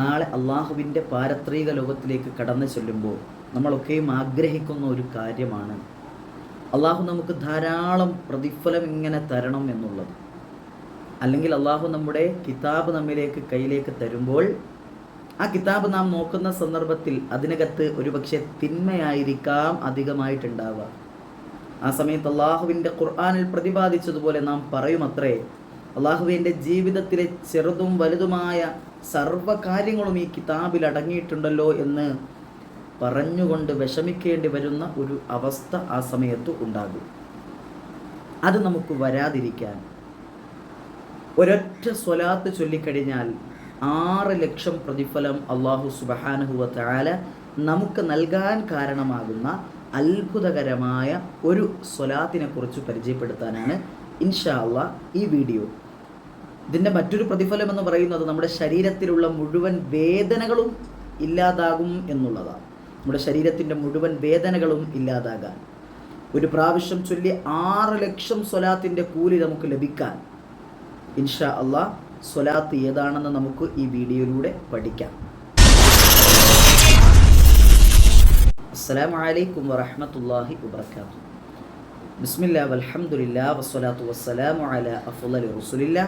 നാളെ അള്ളാഹുവിന്റെ പാരത്രിക ലോകത്തിലേക്ക് കടന്നു ചെല്ലുമ്പോൾ നമ്മളൊക്കെയും ആഗ്രഹിക്കുന്ന ഒരു കാര്യമാണ്. അള്ളാഹു നമുക്ക് ധാരാളം പ്രതിഫലം ഇങ്ങനെ തരണം എന്നുള്ളത്. അല്ലെങ്കിൽ അള്ളാഹു നമ്മുടെ കിതാബ് നമ്മിലേക്ക് കയ്യിലേക്ക് തരുമ്പോൾ ആ കിതാബ് നാം നോക്കുന്ന സന്ദർഭത്തിൽ അതിനകത്ത് ഒരുപക്ഷെ തിന്മയായിരിക്കാം അധികമായിട്ടുണ്ടാവുക. ആ സമയത്ത് അള്ളാഹുവിന്റെ ഖുർആാനിൽ പ്രതിപാദിച്ചതുപോലെ നാം പറയുമത്രേ അള്ളാഹുവിന്റെ ജീവിതത്തിലെ ചെറുതും വലുതുമായ സർവ കാര്യങ്ങളും ഈ കിതാബിൽ അടങ്ങിയിട്ടുണ്ടല്ലോ എന്ന് പറഞ്ഞുകൊണ്ട് വിഷമിക്കേണ്ടി വരുന്ന ഒരു അവസ്ഥ ആ സമയത്ത് ഉണ്ടാകും. അത് നമുക്ക് വരാതിരിക്കാൻ ഒരൊറ്റ സ്വലാത്ത് ചൊല്ലിക്കഴിഞ്ഞാൽ ആറ് ലക്ഷം പ്രതിഫലം അള്ളാഹു സുബഹാനുഹുവ താല നമുക്ക് നൽകാൻ കാരണമാകുന്ന അത്ഭുതകരമായ ഒരു സ്വലാത്തിനെ കുറിച്ച് പരിചയപ്പെടുത്താനാണ് ഇൻഷാ അള്ളാ ഈ വീഡിയോ. ഇതിന്റെ മറ്റൊരു പ്രതിഫലം എന്ന് പറയുന്നത് നമ്മുടെ ശരീരത്തിലുള്ള മുഴുവൻ വേദനകളും ഇല്ലാതാകും എന്നുള്ളതാണ്. നമ്മുടെ ശരീരത്തിന്റെ മുഴുവൻ വേദനകളും ഇല്ലാതാകാൻ. ഒരു പ്രാവശ്യം ചൊല്ലി ആറ് ലക്ഷം സ്വലാത്തിന്റെ കൂലി നമുക്ക് ലഭിക്കാൻ. ഇൻഷാ അള്ളാ സ്വലാത്ത് ഏതാണെന്ന് നമുക്ക് ഈ വീഡിയോയിലൂടെ പഠിക്കാം. അസ്സലാമു അലൈക്കും വറഹ്മത്തുള്ളാഹി വബറകാതുഹു. ബിസ്മില്ലാ വൽഹംദുലില്ലാ വസ്സലാത്തു വസ്സലാമു അലാ അഫ്ളലി റസൂലില്ലാ.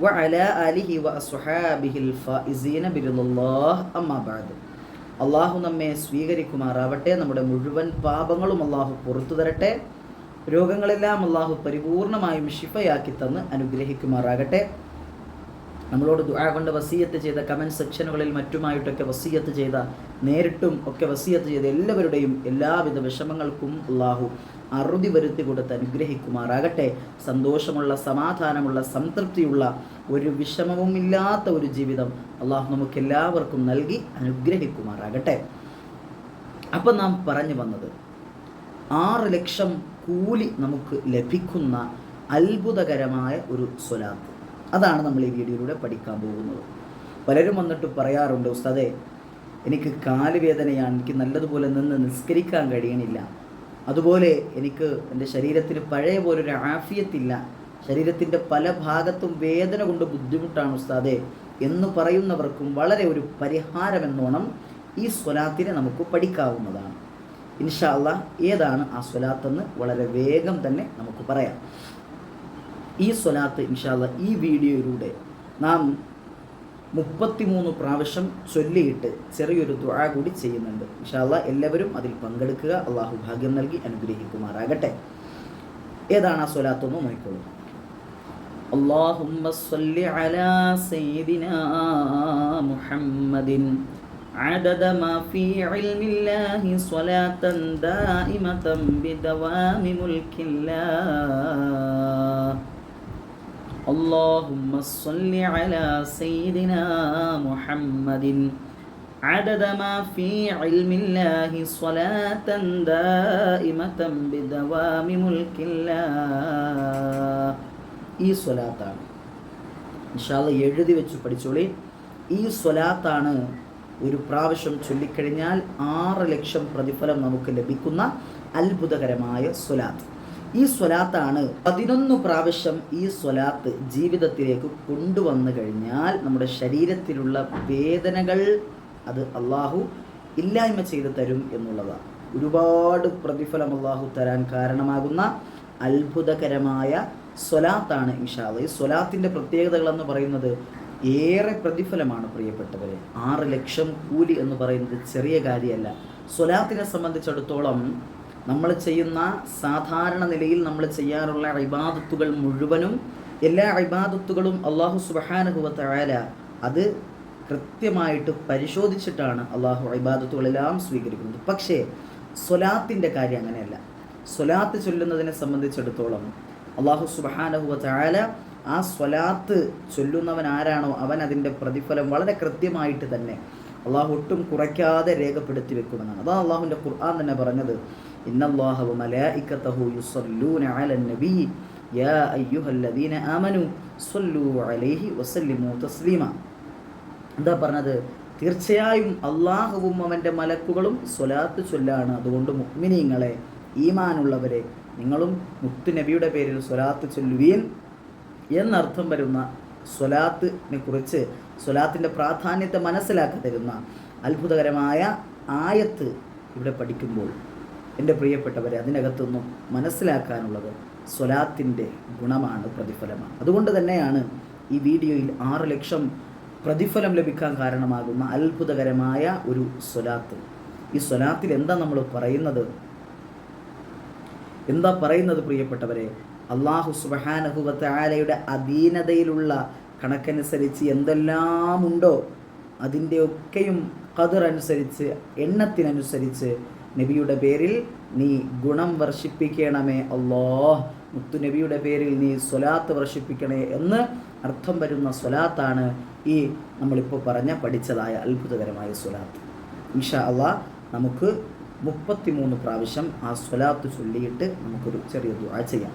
വഅലാ ആലിഹി വഅസ്ഹാബിഹിൽ ഫായിസീന ബിറില്ലാഹ് അമ്മാ ബഅദ് അള്ളാഹു നമ്മെ സ്വീകരിക്കുമാറാവട്ടെ. നമ്മുടെ മുഴുവൻ പാപങ്ങളും അള്ളാഹു പുറത്തു തരട്ടെ. രോഗങ്ങളെല്ലാം അള്ളാഹു പരിപൂർണമായും ഷിഫയാക്കി തന്ന് അനുഗ്രഹിക്കുമാറാകട്ടെ. നമ്മളോട് ദുആ കൊണ്ട് വസീയത്ത് ചെയ്ത കമന്റ് സെക്ഷനുകളിൽ മറ്റുമായിട്ടൊക്കെ വസീയത്ത് ചെയ്ത നേരിട്ടും ഒക്കെ വസീയത്ത് ചെയ്ത എല്ലാവരുടെയും എല്ലാവിധ വിഷമങ്ങൾക്കും അള്ളാഹു അറുതി വരുത്തി കൊടുത്ത് അനുഗ്രഹിക്കുമാറാകട്ടെ. സന്തോഷമുള്ള സമാധാനമുള്ള സംതൃപ്തിയുള്ള ഒരു വിഷമവും ഇല്ലാത്ത ഒരു ജീവിതം അള്ളാഹു നമുക്ക് എല്ലാവർക്കും നൽകി അനുഗ്രഹിക്കുമാറാകട്ടെ. അപ്പം നാം പറഞ്ഞു വന്നത് ആറ് ലക്ഷം കൂലി നമുക്ക് ലഭിക്കുന്ന അത്ഭുതകരമായ ഒരു സ്വലാത്ത്. അതാണ് നമ്മൾ ഈ വീഡിയോയിലൂടെ പഠിക്കാൻ പോകുന്നത്. പലരും വന്നിട്ട് പറയാറുണ്ട് ഉസ്താദേ എനിക്ക് കാലുവേദനയാണ് എനിക്ക് നല്ലതുപോലെ നിന്ന് നിസ്കരിക്കാൻ കഴിയണില്ല. അതുപോലെ എനിക്ക് എന്റെ ശരീരത്തിന് പഴയ പോലൊരു ആഫിയത്തില്ല. ശരീരത്തിന്റെ പല ഭാഗത്തും വേദന കൊണ്ട് ബുദ്ധിമുട്ടാണ് ഉസ്താദെ. എന്ന് പറയുന്നവർക്കും വളരെ ഒരു പരിഹാരമെന്നോണം ഈ സ്വലാത്തിനെ നമുക്ക് പഠിക്കാവുന്നതാണ്. ഇൻഷാല്ല ഏതാണ് ആ സ്വലാത്തെന്ന് വളരെ വേഗം തന്നെ നമുക്ക് പറയാം. ഈ സ്വലാത്ത് ഇൻഷാല്ല ഈ വീഡിയോയിലൂടെ നാം മുപ്പത്തിമൂന്ന് പ്രാവശ്യം ചൊല്ലിയിട്ട് ചെറിയൊരു ദുആ കൂടി ചെയ്യുന്നുണ്ട് ഇൻഷാല്ല എല്ലാവരും അതിൽ പങ്കെടുക്കുക അള്ളാഹു ഭാഗ്യം നൽകി അനുഗ്രഹിക്കുമാറാകട്ടെ ഏതാണ് ആ സ്വലാത്ത് ഒന്ന് നോക്കിക്കോളൂ اللهم صل على سيدنا محمد عدد ما في علم الله صلاة دائمة بدوام ملك الله اللهم صل على سيدنا محمد عدد ما في علم الله صلاة دائمة بدوام ملك الله ഈ സ്വലാത്താണ് ഇൻഷാല്ല എഴുതി വെച്ച് പഠിച്ചോളി ഈ സ്വലാത്താണ് ഒരു പ്രാവശ്യം ചൊല്ലിക്കഴിഞ്ഞാൽ ആറ് ലക്ഷം പ്രതിഫലം നമുക്ക് ലഭിക്കുന്ന അത്ഭുതകരമായ സ്വലാത്ത് ഈ സ്വലാത്താണ് പതിനൊന്ന് പ്രാവശ്യം ഈ സ്വലാത്ത് ജീവിതത്തിലേക്ക് കൊണ്ടുവന്നു കഴിഞ്ഞാൽ നമ്മുടെ ശരീരത്തിലുള്ള വേദനകൾ അത് അള്ളാഹു ഇല്ലായ്മ ചെയ്തു തരും എന്നുള്ളതാണ്. ഒരുപാട് പ്രതിഫലം അള്ളാഹു തരാൻ കാരണമാകുന്ന അത്ഭുതകരമായ സ്വലാത്താണ് ഇൻഷാല്ല ഈ സ്വലാത്തിന്റെ പ്രത്യേകതകൾ എന്ന് പറയുന്നത് ഏറെ പ്രതിഫലമാണ് പ്രിയപ്പെട്ടവരെ. ആറ് ലക്ഷം കൂലി എന്ന് പറയുന്നത് ചെറിയ കാര്യമല്ല. സ്വലാത്തിനെ സംബന്ധിച്ചിടത്തോളം നമ്മൾ ചെയ്യുന്ന സാധാരണ നിലയിൽ നമ്മൾ ചെയ്യാറുള്ള ഇബാദത്തുകൾ മുഴുവനും എല്ലാ ഇബാദത്തുകളും അള്ളാഹു സുബഹാനുഭവത്തായ അത് കൃത്യമായിട്ട് പരിശോധിച്ചിട്ടാണ് അള്ളാഹു ഇബാദത്തുകളെല്ലാം സ്വീകരിക്കുന്നത്. പക്ഷേ സ്വലാത്തിന്റെ കാര്യം അങ്ങനെയല്ല. സ്വലാത്ത് ചൊല്ലുന്നതിനെ സംബന്ധിച്ചിടത്തോളം അള്ളാഹു സുബഹാനഹുവ ചായാല ആ സ്വലാത്ത് ചൊല്ലുന്നവൻ ആരാണോ അവൻ അതിന്റെ പ്രതിഫലം വളരെ കൃത്യമായിട്ട് തന്നെ അള്ളാഹു ഒട്ടും കുറയ്ക്കാതെ രേഖപ്പെടുത്തി വെക്കുമെന്നാണ്. അതാ അള്ളാഹുവിന്റെ ഖുർആൻ തന്നെ പറഞ്ഞത്. ഇന്നല്ലാഹു യാ അയ്യുഹല്ലദീന അലൈഹി എന്താ പറഞ്ഞത്? തീർച്ചയായും അള്ളാഹുവും അവന്റെ മലക്കുകളും സ്വലാത്ത് ചൊല്ലാണ്. അതുകൊണ്ട് മുക്മിനീങ്ങളെ ഈമാനുള്ളവരെ നിങ്ങളും മുത്തു നബിയുടെ പേരിൽ സ്വലാത്ത് ചൊല്ലുവീൻ എന്നർത്ഥം വരുന്ന സ്വലാത്തിനെ കുറിച്ച് സ്വലാത്തിന്റെ പ്രാധാന്യത്തെ മനസ്സിലാക്കി തരുന്ന അത്ഭുതകരമായ ആയത്ത് ഇവിടെ പഠിക്കുമ്പോൾ എന്റെ പ്രിയപ്പെട്ടവരെ അതിനകത്തൊന്നും മനസ്സിലാക്കാനുള്ളത് സ്വലാത്തിന്റെ ഗുണമാണ് പ്രതിഫലമാണ്. അതുകൊണ്ട് തന്നെയാണ് ഈ വീഡിയോയിൽ ആറ് ലക്ഷം പ്രതിഫലം ലഭിക്കാൻ കാരണമാകുന്ന അത്ഭുതകരമായ ഒരു സ്വലാത്ത്. ഈ സ്വലാത്തിൽ എന്താ നമ്മൾ പറയുന്നത്? എന്താ പറയുന്നത് പ്രിയപ്പെട്ടവരെ? അള്ളാഹു സുബഹാനഹുവത്തെ ആലയുടെ അധീനതയിലുള്ള കണക്കനുസരിച്ച് എന്തെല്ലാമുണ്ടോ അതിന്റെ ഒക്കെയും കതിർ അനുസരിച്ച് എണ്ണത്തിനനുസരിച്ച് നബിയുടെ പേരിൽ നീ ഗുണം വർഷിപ്പിക്കണമേ അല്ലോ മുത്തു നബിയുടെ പേരിൽ നീ സ്വലാത്ത് വർഷിപ്പിക്കണേ എന്ന് അർത്ഥം വരുന്ന സ്വലാത്താണ് ഈ നമ്മളിപ്പോൾ പറഞ്ഞ പഠിച്ചതായ അത്ഭുതകരമായ സ്വലാത്ത്. ഇൻഷാ അള്ളാ നമുക്ക് മുപ്പത്തിമൂന്ന് പ്രാവശ്യം ആ സ്വലാത്ത് ചൊല്ലിയിട്ട് നമുക്കൊരു ചെറിയ ദുആ ചെയ്യാം.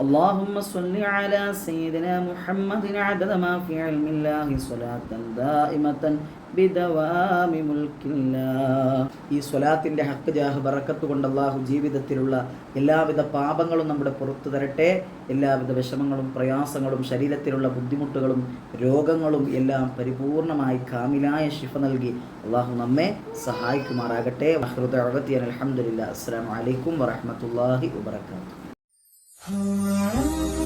اللهم صل على سيدنا محمد عدد ما في علم الله صلاة دائمة بدوام ملك الله ഈ സ്വലാത്തിൻ്റെ ഹക്ക് ജാഹ് ബറക്കത്ത് കൊണ്ട് അള്ളാഹു ജീവിതത്തിലുള്ള എല്ലാവിധ പാപങ്ങളും നമ്മുടെ പുറത്തു തരട്ടെ എല്ലാവിധ വിഷമങ്ങളും പ്രയാസങ്ങളും ശരീരത്തിലുള്ള ബുദ്ധിമുട്ടുകളും രോഗങ്ങളും എല്ലാം പരിപൂർണമായി കാമിലായ ശിഫ നൽകി അള്ളാഹു നമ്മെ സഹായിക്കുമാറാകട്ടെ അലഹമുല്ല അസ്സാം വലൈക്കും വറഹമത്തല്ലാഹി വാത്തു Oh,